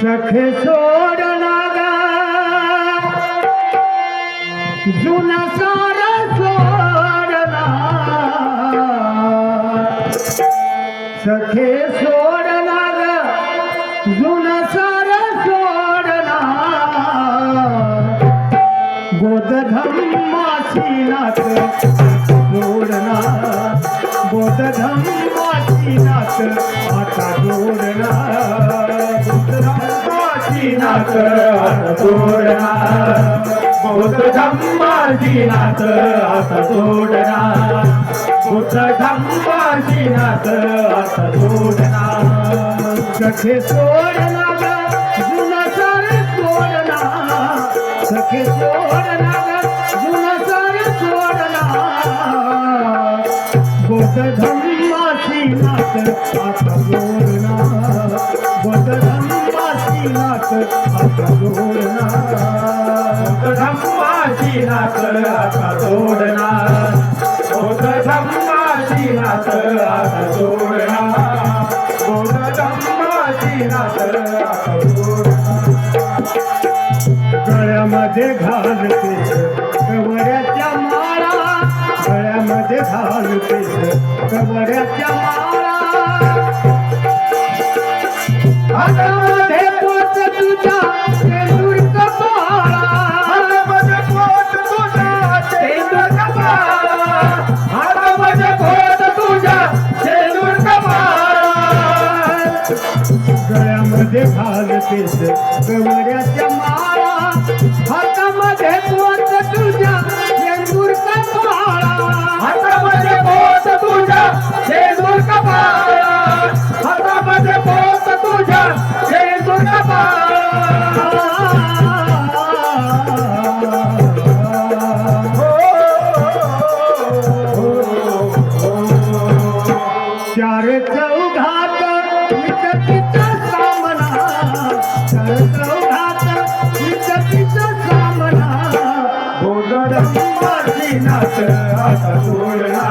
सखे सोडला गा जुना सारा सोडला सखे सोडला गा जुना सोडला. बोधधम्माची नात जोडला. बोधधम्माची नात आता जोडला. बोधधम्माची नात आता जोडला. बौद्ध धम्माची नाथ आता जोडना बुद्ध धम्माची नाथ आता जोडना सखे सोडला जुना सारे सोडला सखे सोडला जुना सारे सोडला बौद्ध धम्माची नात आता जोडला बौद्ध धम्माची नात आता जोडला बुद्ध धम्माची नाथ आता जोडना गळ्यामध्ये घालते कवड्याच्या माळा गळ्यामध्ये घालते कवड्याच्या माळा. गळ्यामध्ये घालतेस कवड्याच्या माळा हातामध्ये पोत बौद्ध नाथ आता जोडला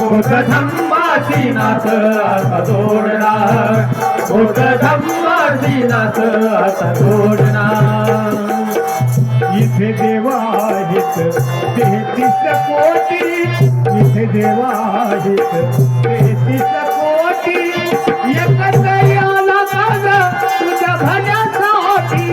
बौद्ध धम्माची नाथ आता जोडला बौद्ध धम्माची नाथ आता इथे देवा आहेत तेहतीस कोटी. इथे देवा आहेत तेहतीस कोटी. एकत्र आला तुझ्या भण्यासाठी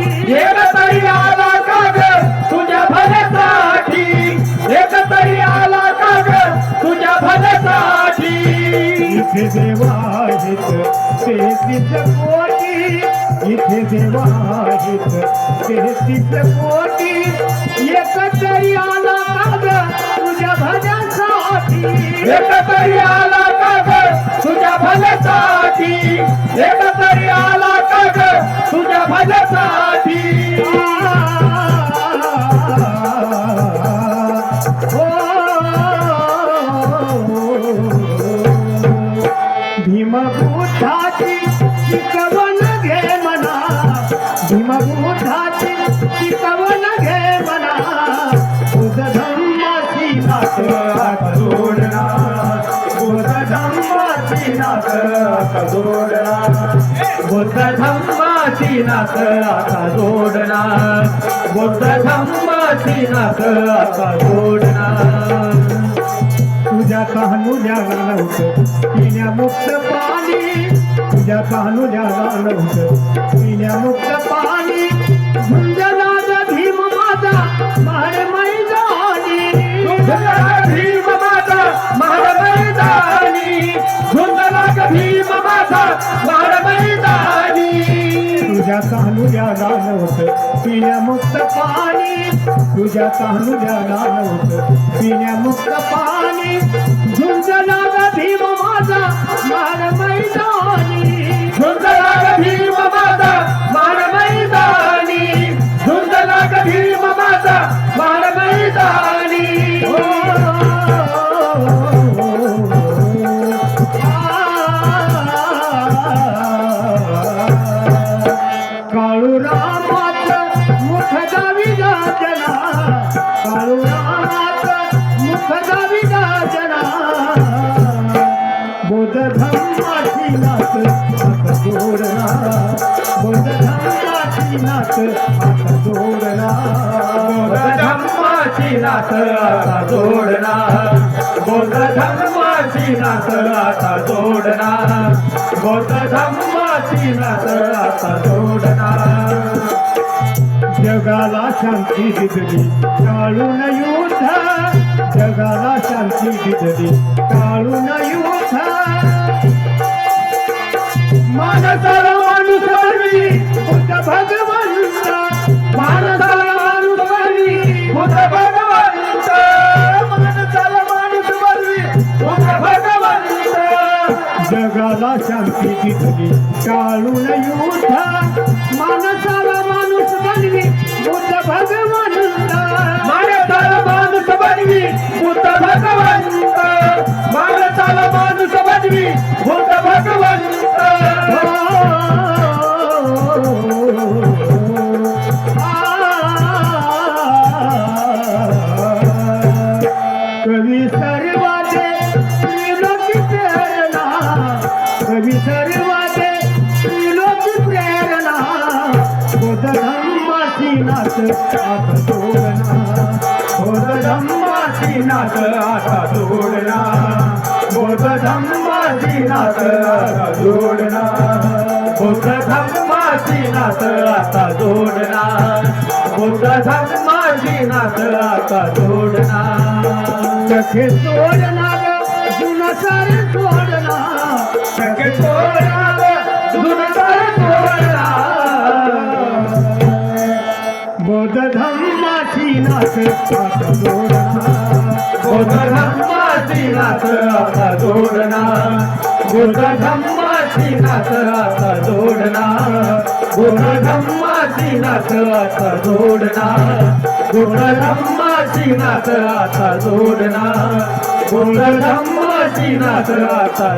कोटी इथे देवा आहेत तेहतीस कोटी एकत्र आला काग तुझ्या भण्यासाठी एक तरी आला काग तुझ्या भल्यासाठी. एक तरी आला काग आता जोडला. बुद्ध धम्माची नाथ आता जोडला. बुद्ध धम्माची नाथ आता जोडला. तुझ्या कानुल्या नव्हतं पिण्या मुक्त पाणी. तुझ्या कानुल्या नव्हतं पिण्या मुक्त पाणी. तुझ्या कानुल्या नव्हतं पिण्यामुक्त पाणी. तुझ्या कानुल्या नव्हतं पिण्यामुक्त पाणी. झुंजला भीम माझा मारमय धर्माची नात आता जोडला बौद्ध धर्माची नात आता जोडला धर्माची नात आता जोडला बौद्ध धर्माची नात आता जोडला बौद्ध धर्माची नात आता जोडला जगाला शांती दिली चालून युद्ध. जगाला शांती दिसली काळून युद्ध मानसाला माणूस बनवी होत भगवंता. माणसाला माणूस बनवी बुद्ध भगवंत. माणसाला माणूस बनवी बुद्ध भगवंत. जगाला शांती दिसली काळून युद्ध माणसाला माणूस बनवी होत भगवंता. कवी सर्वाचे त्रिलोकी प्रेरणा. कवी सर्वाचे त्रिलोकी प्रेरणा. बोध नाच आता जोडना बोध नाच आता जोडना बोध नाच आता जोडना आता जोडणार. बुद्ध धम्माची नात आता जोडणार. सखे सोडना ग जुना सारे सोडना सगळे तोडणार जुनतर तोडणार. बोध धम्माची नाच आता जोडना बुद्ध धम्माची नात आता धम्माची आता धम्माची आता धम्माची नात आता जोडणार बुद्ध धम्माची नात आता